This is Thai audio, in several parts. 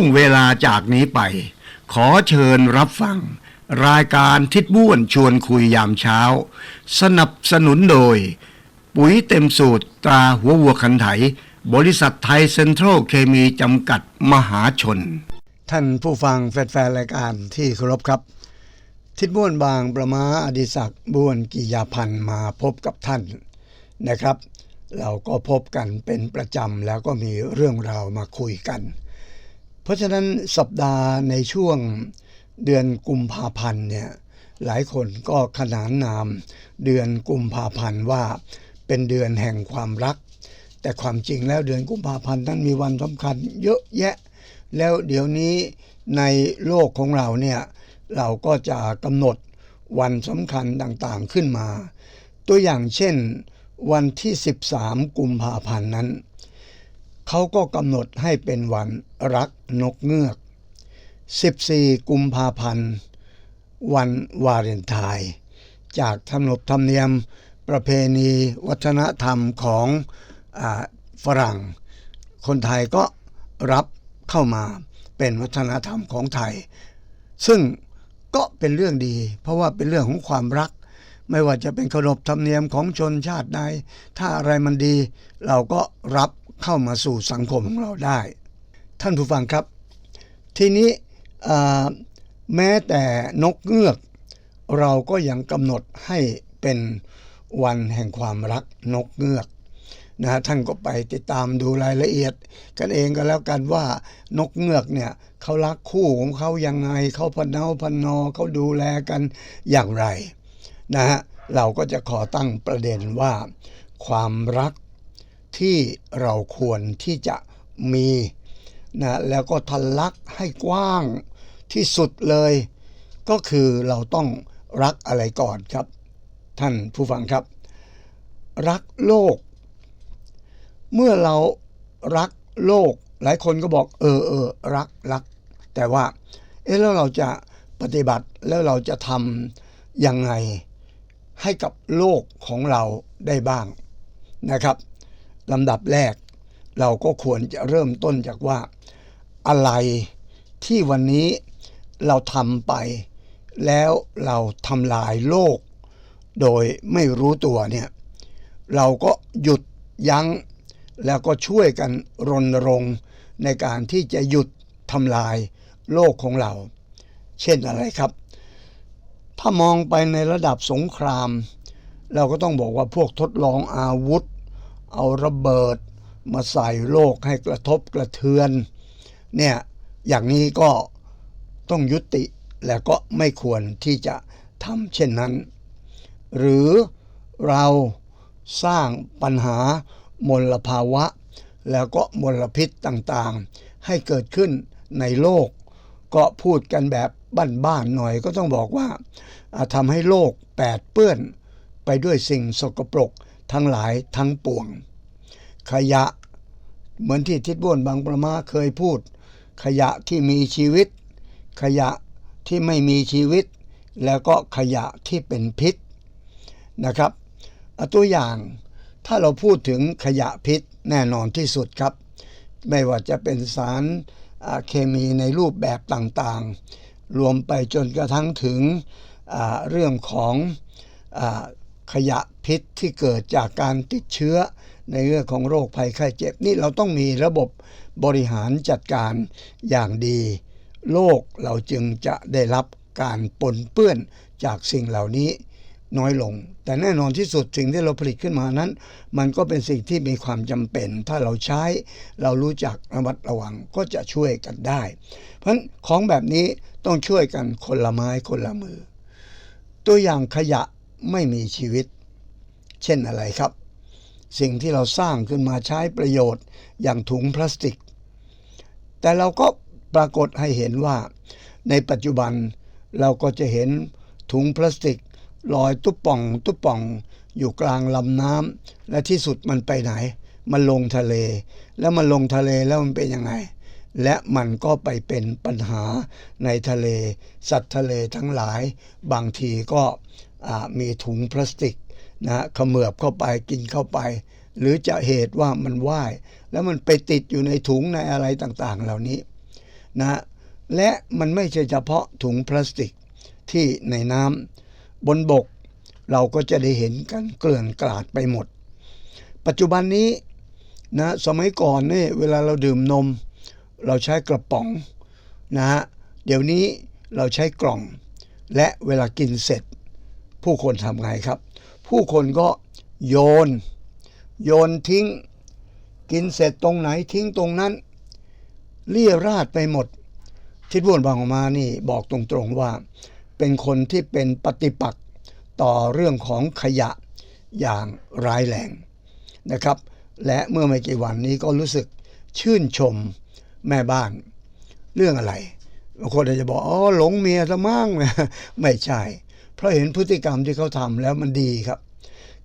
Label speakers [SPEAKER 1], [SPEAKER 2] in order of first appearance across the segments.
[SPEAKER 1] วงเวลาจากนี้ไป ขอเชิญรับฟัง รายการทิดบ้วนชวนคุยยามเช้า สนับสนุนโดย ปุ๋ยเต็มสูตรตราหัววัวคันไถ บริษัทไทยเซ็นทรัลเคมีจำกัดมหาชน ท่านผู้ฟังแฟนๆรายการที่เคารพครับ ทิดบ้วนบางประมาอดิศักบ้วนกิยาพันธ์มาพบกับท่านนะครับ เราก็พบกันเป็นประจำแล้วก็มีเรื่องราวมาคุยกัน ราะฉะนั้นสัปดาห์ในช่วงเดือนกุมภาพันธ์เนี่ยหลายคนก็ขนานนามเดือนกุมภาพันธ์ว่าเป็นเดือนแห่งความรัก แต่ความจริงแล้วเดือนกุมภาพันธ์นั้นมีวันสำคัญเยอะแยะ แล้วเดี๋ยวนี้ในโลกของเราเนี่ยเราก็จะกำหนดวันสำคัญต่างๆขึ้นมา ตัวอย่างเช่น วันที่ 13 กุมภาพันธ์นั้น เขาก็กำหนดให้เป็นวันรักนกเงือก 14 กุมภาพันธ์ วันวาเลนไทน์จากธรรมนบธรรมเนียมประเพณีวัฒนธรรมของอฝรั่ง คนไทยก็รับเข้ามาเป็นวัฒนธรรมของไทย ซึ่งก็เป็นเรื่องดี เพราะว่าเป็นเรื่องของความรัก ไม่ว่าจะเป็นขนบธรรมเนียมของชนชาติใดถ้าอะไรมันดี เราก็รับ เข้ามาสู่สังคมของเราได้ ท่านผู้ฟังครับ ทีนี้แม้แต่นกเงือก เราก็ยังกำหนดให้เป็นวันแห่งความรักนกเงือกนะฮะท่านก็ไปติดตามดูรายละเอียด กันเองก็แล้วกันว่านกเงือกเนี่ยเขารักคู่ของเขายังไงเขาพนเนาพันนอเขาดูแลกันอย่างไรนะฮะเราก็จะขอตั้งประเด็นว่า ความรัก ที่เราควรที่จะมีนะแล้วก็ทะลักให้กว้างที่สุดเลย ก็คือเราต้องรักอะไรก่อนครับ ท่านผู้ฟังครับ รักโลก เมื่อเรารักโลก หลายคนก็บอก เออเออรักรัก แต่ว่า เอ๊ะแล้วเราจะปฏิบัติแล้วเราจะทำยังไงให้กับโลกของเราได้บ้างนะครับ ลำดับแรก เราก็ควรจะเริ่มต้นจากว่า อะไรที่วันนี้เราทำไป แล้วเราทำลายโลก โดยไม่รู้ตัวเนี่ย เราก็หยุดยั้ง แล้วก็ช่วยกันรณรงค์ในการที่จะหยุดทำลายโลกของเรา เช่นอะไรครับ ถ้ามองไปในระดับสงคราม เราก็ต้องบอกว่าพวกทดลองอาวุธ เอาระเบิดมาใส่โลกให้กระทบกระเทือน เนี่ยอย่างนี้ก็ต้องยุติและก็ไม่ควรที่จะทำเช่นนั้น หรือเราสร้างปัญหามลภาวะ แล้วก็มลพิษต่างๆ ให้เกิดขึ้นในโลก ก็พูดกันแบบบ้านๆหน่อยก็ต้องบอกว่าอ่าทำให้โลกแปดเปื้อนไปด้วยสิ่งสกปรก ทั้งหลายทั้งปวง ขยะ เหมือนที่ทิดบ้วนบางประมาเคยพูด ขยะที่มีชีวิต ขยะที่ไม่มีชีวิต แล้วก็ขยะที่เป็นพิษนะครับตัวอย่างถ้าเราพูดถึงขยะพิษแน่นอนที่สุดครับ ไม่ว่าจะเป็นสารเคมีในรูปแบบต่างๆ รวมไปจนกระทั่งถึงเรื่องของ ขยะพิษที่เกิดจากการติดเชื้อ ในเรื่องของโรคภัยไข้เจ็บนี่เราต้องมีระบบบริหารจัดการอย่างดี โลกเราจึงจะได้รับการปนเปื้อนจากสิ่งเหล่านี้น้อยลง แต่แน่นอนที่สุดสิ่งที่เราผลิตขึ้นมานั้น มันก็เป็นสิ่งที่มีความจำเป็น ถ้าเราใช้เรารู้จักระมัดระวังก็จะช่วยกันได้ เพราะนของแบบนี้ต้องช่วยกันคนละไม้คนละมือ ตัวอย่างขยะ ไม่มีชีวิต เช่นอะไรครับ สิ่งที่เราสร้างขึ้นมาใช้ประโยชน์อย่างถุงพลาสติก แต่เราก็ปรากฏให้เห็นว่า ในปัจจุบันเราก็จะเห็นถุงพลาสติกลอยตุ๊บป่องตุ๊บป่องอยู่กลางลำน้ำและที่สุดมันไปไหน มันลงทะเล แล้วมันลงทะเลแล้วมันเป็นยังไง และมันก็ไปเป็นปัญหาในทะเล สัตว์ทะเลทั้งหลาย บางทีก็ มีถุงพลาสติกนะเขมือบเข้าไปกินเข้าไป หรือจะเหตุว่ามันว่ายแล้วมันไปติดอยู่ในถุงในอะไรต่างๆ เหล่านี้นะและมันไม่ใช่เฉพาะถุงพลาสติกที่ในน้ำบนบก เราก็จะได้เห็นกันเกลื่อนกลาดไปหมด ปัจจุบันนี้นะสมัยก่อนนี่เวลาเราดื่มนม เราใช้กระป๋องนะฮะเดี๋ยวนี้เราใช้กล่อง และเวลากินเสร็จ ผู้คนทำไงครับ ผู้คนก็โยน โยนทิ้ง กินเสร็จตรงไหนทิ้งตรงนั้น เลี่ยราดไปหมด ทิดบุญบางออกมานี่บอกตรงๆว่า เป็นคนที่เป็นปฏิปักษ์ต่อเรื่องของขยะอย่างร้ายแรงนะครับ และเมื่อไม่กี่วันนี้ก็รู้สึกชื่นชมแม่บ้าน เรื่องอะไรบางคนอาจจะบอกอ๋อหลงเมียซะมั่งไม่ใช่ เพราะเห็นพฤติกรรมที่เขาทำแล้วมันดีครับ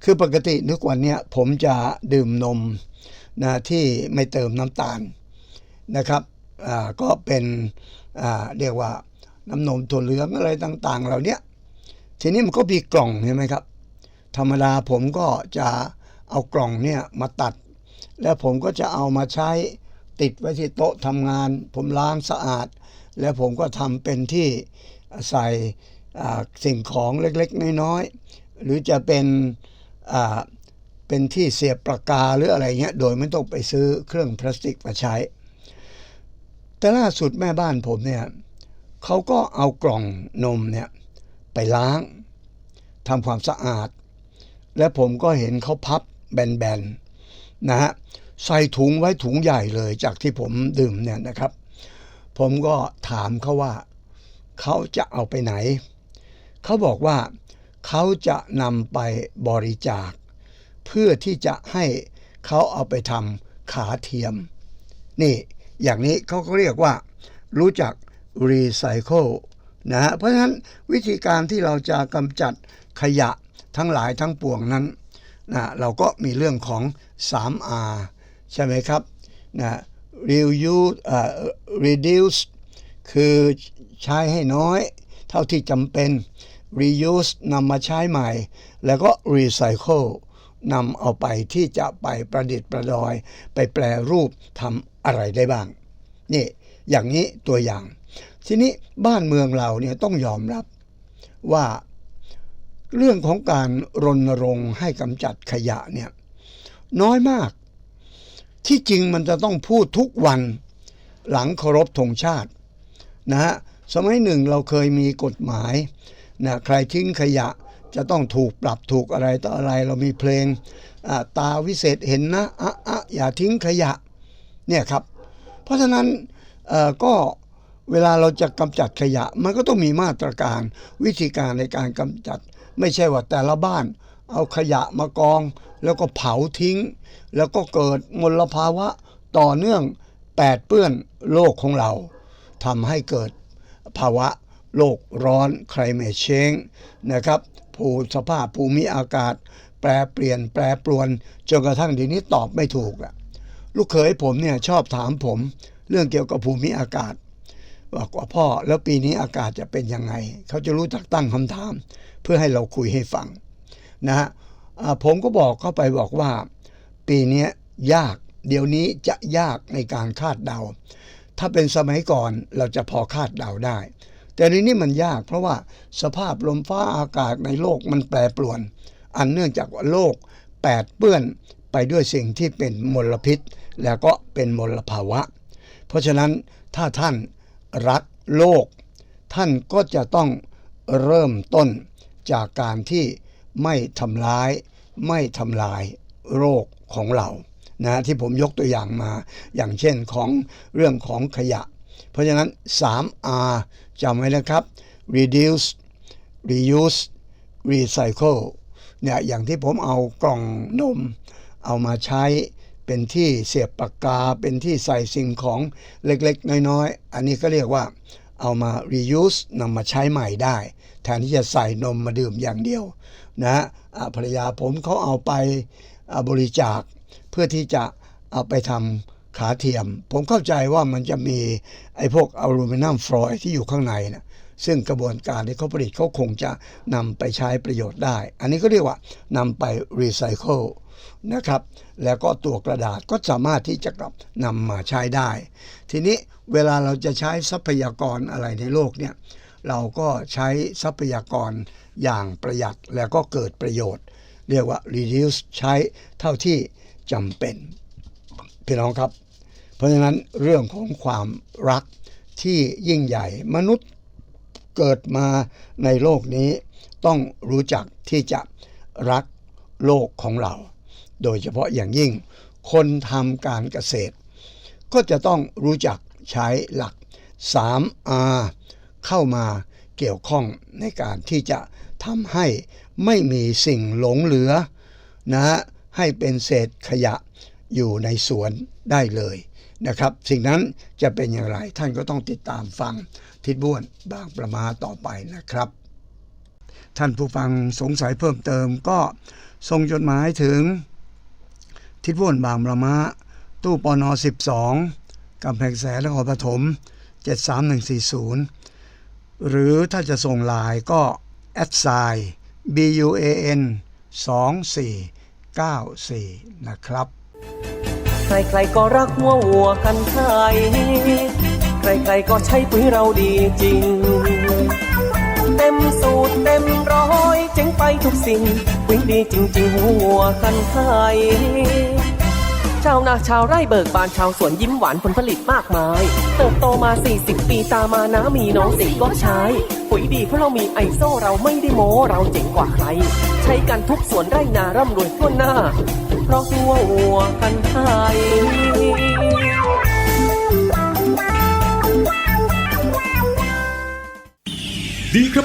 [SPEAKER 1] คือปกติทุกวันเนี้ยผมจะดื่มนมนะที่ไม่เติมน้ำตาลนะครับอ่าก็เป็นอ่าเรียกว่าน้ำนมถั่วเหลืองอะไรต่าง ๆ เหล่านี้ทีนี้มันก็มีกล่องใช่ไหมครับ ธรรมดาผมก็จะเอากล่องเนี่ยมาตัด แล้วผมก็จะเอามาใช้ติดไว้ที่โต๊ะทำงาน ผมล้างสะอาด แล้วผมก็ทำเป็นที่ใส่ สิ่งของเล็กๆ น้อยๆ หรือจะเป็นเป็นที่เสียบปากกาหรืออะไรเงี้ย โดยไม่ต้องไปซื้อเครื่องพลาสติกมาใช้ แต่ล่าสุดแม่บ้านผมเนี่ยเขาก็เอากล่องนมเนี่ยไปล้างทำความสะอาด และผมก็เห็นเขาพับแบนๆนะฮะใส่ถุงไว้ถุงใหญ่เลยจากที่ผมดื่มเนี่ยนะครับ ผมก็ถามเขาว่าเขาจะเอาไปไหน เขาบอกว่าเขาจะนำไปบริจาค เพื่อที่จะให้เขาเอาไปทำขาเทียม นี่อย่างนี้เขาก็เรียกว่า รู้จักรีไซเคิลนะฮะเพราะฉะนั้นวิธีการที่เราจะกำจัดขยะทั้งหลายทั้งปวงนั้นนะเราก็มีเรื่องของ 3R ใช่ไหมครับนะ reuse เอ่อ reduce คือใช้ให้น้อย เท่าที่จำเป็น reuse นำมาใช้ใหม่ แล้วก็ recycle นำเอาไปที่จะไปประดิษฐ์ประดอย ไปแปลรูปทำอะไรได้บ้าง นี่อย่างนี้ตัวอย่าง ทีนี้บ้านเมืองเราเนี่ยต้องยอมรับว่าเรื่องของการรณรงค์ให้กำจัดขยะเนี่ยน้อยมาก ที่จริงมันจะต้องพูดทุกวันหลังเคารพธงชาตินะฮะสมัยหนึ่งเราเคยมีกฎหมาย นะใครทิ้งขยะจะต้องถูกปรับถูกอะไรต่ออะไรเรามีเพลงตาวิเศษเห็นนะอะอะอย่าทิ้งขยะเนี่ยครับ เพราะฉะนั้นก็เวลาเราจะกำจัดขยะ มันก็ต้องมีมาตรการวิธีการในการกำจัด ไม่ใช่ว่าแต่ละบ้าน เอาขยะมากอง แล้วก็เผาทิ้ง แล้วก็เกิดมลภาวะต่อเนื่องแปดเปื้อนโลกของเราทำให้เกิดภาวะ โลกร้อน climate change นะครับภูสภาพภูมิอากาศ แปรเปลี่ยนแปรปรวน จนกระทั่งเดี๋ยวนี้ตอบไม่ถูกอะลูกเขยผมเนี่ยชอบถามผม เรื่องเกี่ยวกับภูมิอากาศบอกว่าพ่อแล้วปีนี้อากาศจะเป็นยังไง เขาจะรู้จักตั้งคำถาม เพื่อให้เราคุยให้ฟังนะฮะผมก็บอกเข้าไปบอกว่า ปีนี้ยาก เดี๋ยวนี้จะยากในการคาดเดา ถ้าเป็นสมัยก่อนเราจะพอคาดเดาได้ แต่ในนี้มันยากเพราะว่าสภาพลมฟ้าอากาศในโลกมันแปรปรวน อันเนื่องจากว่าโลกแปดเปื้อนไปด้วยสิ่งที่เป็นมลพิษ แล้วก็เป็นมลภาวะ เพราะฉะนั้นถ้าท่านรักโลก ท่านก็จะต้องเริ่มต้นจากการที่ไม่ทำร้าย ไม่ทำลายโรคของเรานะที่ผมยกตัวอย่างมา อย่างเช่นของเรื่องของขยะ เพราะฉะนั้น 3R จำไว้นะครับ reduce reuse recycle เนี่ยอย่างที่ผมเอากล่องนม เอามาใช้เป็นที่เสียบปากกา เป็นที่ใส่สิ่งของเล็กๆ น้อยๆ อันนี้ก็เรียกว่าเอามา reuse นำมาใช้ใหม่ได้ แทนที่จะใส่นมมาดื่มอย่างเดียวนะภรรยาผมเขาเอาไปบริจาคเพื่อที่จะเอาไปทำ ขาเทียม ผมเข้าใจว่ามันจะมีไอ้พวกอลูมิเนียมฟลอยที่อยู่ข้างในนะซึ่งกระบวนการที่เขาผลิตเขาคงจะนำไปใช้ประโยชน์ได้ อันนี้ก็เรียกว่านำไปรีไซเคิลนะครับ แล้วก็ตัวกระดาษก็สามารถที่จะกลับนำมาใช้ได้ ทีนี้เวลาเราจะใช้ทรัพยากรอะไรในโลกเนี่ยเราก็ใช้ทรัพยากรอย่างประหยัดแล้วก็เกิดประโยชน์ เรียกว่า reduce ใช้เท่าที่จำเป็น พี่น้องครับ เพราะฉะนั้นเรื่องของความรักที่ยิ่งใหญ่มนุษย์เกิดมาในโลกนี้ ต้องรู้จักที่จะรักโลกของเรา โดยเฉพาะอย่างยิ่ง คนทำการเกษตร ก็จะต้องรู้จักใช้หลัก 3R เข้ามาเกี่ยวข้องในการที่จะทำให้ไม่มีสิ่งหลงเหลือนะฮะให้เป็นเศษขยะอยู่ในสวนได้เลย นะครับ สิ่งนั้นจะเป็นอย่างไรท่านก็ต้องติดตามฟังทิศบ้วนบางประมาต่อไปนะครับ ท่านผู้ฟังสงสัยเพิ่มเติมก็ส่งจดหมายถึง ทิศบ้วนบางประมา ตู้ปน12กำแพงแสนนครปฐม73140 หรือถ้าจะส่งลน์ก็แอดไซน์ BUAN 2494 นะครับ
[SPEAKER 2] ใครๆก็รักหัววัวกันไทยใครๆก็ใช้ปุ๋ยเราดีจริง เต็มสูตรเต็มร้อยเจ๋งไปทุกสิ่งปุ๋ยดีจริงๆหัววัวกันไทย ชาวนาชาวไร่เบิกบานชาวสวนยิ้มหวานผลผลิตมากมาย เติบโตมา 40 ปีตามานะมีน้องสิก็ใช้ ปุ๋ยดีเพราะเรามีไอโซเราไม่ได้โม้เราเจ๋งกว่าใคร ใช้กันทุกสวนไร่นาร่ำรวยทั่วหน้า เพราะหัววัวกันไทย
[SPEAKER 3] ดีครับ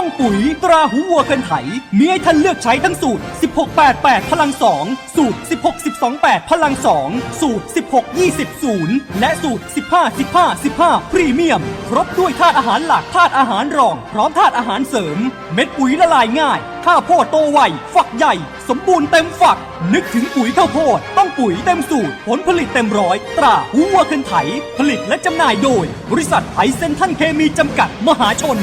[SPEAKER 4] ต้องปุ๋ยตราหูวัวกันไถ มีให้ท่านเลือกใช้ทั้งสูตร 1688 พลัง 2 สูตร 16228 พลัง 2 สูตร 16200 และสูตร 15 15 15 พรีเมียม ครบด้วยธาตุอาหารหลักธาตุอาหารรอง พร้อมธาตุอาหารเสริม เม็ดปุ๋ยละลายง่าย ข้าวโพดโตไว ฝักใหญ่ สมบูรณ์เต็มฝัก นึกถึงปุ๋ยข้าวโพด ต้องปุ๋ยเต็มสูตร ผลผลิตเต็มร้อย ตราหูวัวคันไถ ผลิตและจำหน่ายโดย บริษัทไทยเซนทันเคมีจำกัดมหาชน